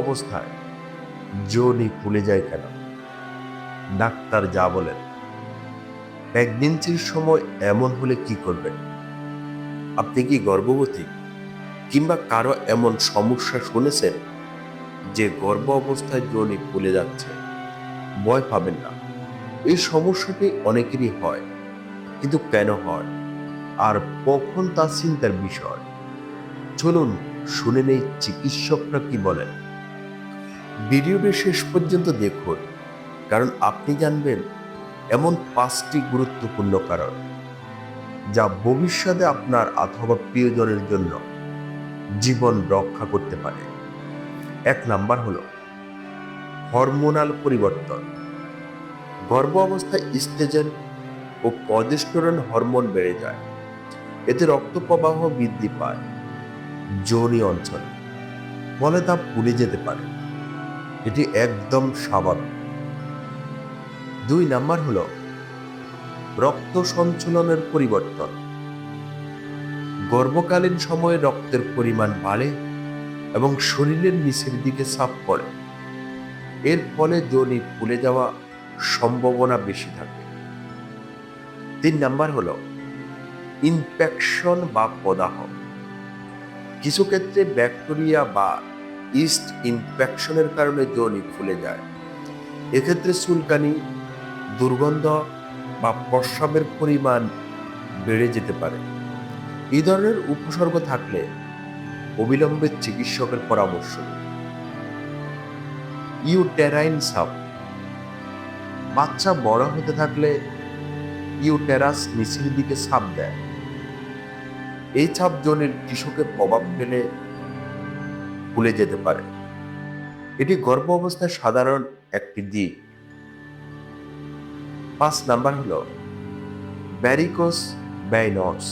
অবস্থায়। যোনি ফুলে যায় কেন? ডাক্তার যা বলেন। প্রেগনেন্সির সময় এমন হলে কি করবেন? আপনি কি গর্ভবতী? কিংবা কারও এমন সমস্যা শুনেছেন যে গর্ভ অবস্থায় যোনি ফুলে যাচ্ছে? ভয় পাবেন না। এই সমস্যাটি অনেকেরই হয়। কিন্তু কেন হয়? আর কখন তা চিন্তার বিষয়? চলুন শুনে নেই চিকিৎসকরা কি বলেন। ভিডিওটি শেষ পর্যন্ত দেখুন, কারণ আপনি জানবেন এমন পাঁচটি গুরুত্বপূর্ণ কারণ যা ভবিষ্যতে আপনার অথবা প্রিয়জনের জন্য জীবন রক্ষা করতে পারে। এক নাম্বার হলো হরমোনাল পরিবর্তন। গর্ভ অবস্থায় স্টেজেন ও পদেস্টোরন হরমোন বেড়ে যায়। এতে রক্ত প্রবাহ বৃদ্ধি পায়। যৌনি অঞ্চল, ফলে তা পুড়ে যেতে পারে। এটি একদম স্বাভাবিক দুই নাম্বার হলো, রক্ত সঞ্চালনের পরিবর্তন। গর্ভকালীন সময়ে রক্তের পরিমাণ বাড়ে এবং শরীরের নিচের দিকে চাপ পড়ে। এর ফলে যোনি ফুলে যাওয়া সম্ভাবনা বেশি থাকে। তিন নাম্বার হলো, ইনফেকশন বা প্রদাহ। কিছু ক্ষেত্রে ব্যাকটেরিয়া বা ইস্ট ইনফেকশনের কারণে যোনি ফুলে যায়। এক্ষেত্রে চুলকানি, দুর্গন্ধ বা প্রস্রাবের পরিমাণ বেড়ে যেতে পারে। এই ধরনের উপসর্গ থাকলে অবিলম্বে চিকিৎসকের পরামর্শ ইউটেরাইন সাপ। বাচ্চা বড় হতে থাকলে ইউটেরাস নিচের দিকে ছাপ দেয়। এই ছাপ জনের কৃষকের প্রভাব ফেলে ফুলে যেতে পারে। এটি গর্ভ অবস্থায় সাধারণ একটি দিক। পাঁচ নাম্বার হল ব্যারিকোস ব্যাইনস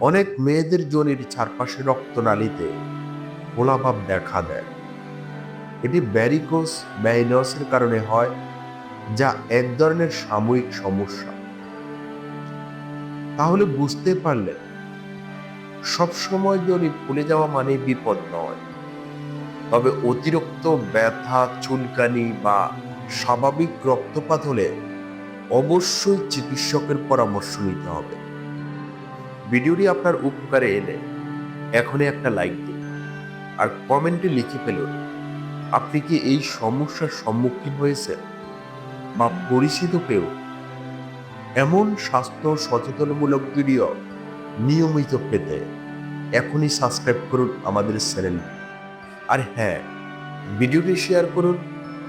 অনেক মেয়েদের জনির চারপাশে রক্তনালীতে ফোলাভাব দেখা দেয়। এটি ব্যারিকোস ব্যাইনসের কারণে হয়, যা এক ধরনের সাময়িক সমস্যা। তাহলে বুঝতে পারলেন সবসময় জনি ফুলে যাওয়া মানে বিপদ নয়। তবে অতিরিক্ত ব্যথা, চুলকানি বা স্বাভাবিক রক্তপাত হলে অবশ্যই চিকিৎসকের পরামর্শ নিতে হবে। ভিডিওটি আপনার উপকারে এলে এখনই একটা লাইক দিন আর কমেন্টে লিখে ফেলুন, আপনি কি এই সমস্যার সম্মুখীন হয়েছেন বা পরিচিত কেউ? এমন স্বাস্থ্য সচেতনমূলক ভিডিও নিয়মিত পেতে এখনই সাবস্ক্রাইব করুন আমাদের চ্যানেলটি আর হ্যাঁ ভিডিওটি শেয়ার করুন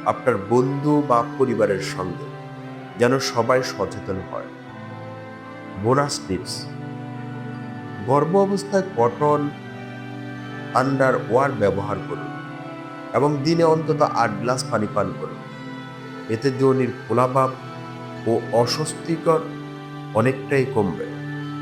আপনার বন্ধু বা পরিবারের সঙ্গে, যেন সবাই সচেতন হয়। বোনাস টিপস গর্ভ অবস্থায় কটন আন্ডার ওয়ার ব্যবহার করুন এবং দিনে অন্তত আট গ্লাস পানি পান করুন। এতে যৌনির ফোলাভাব ও অস্বস্তিকর অনেকটাই কমবে।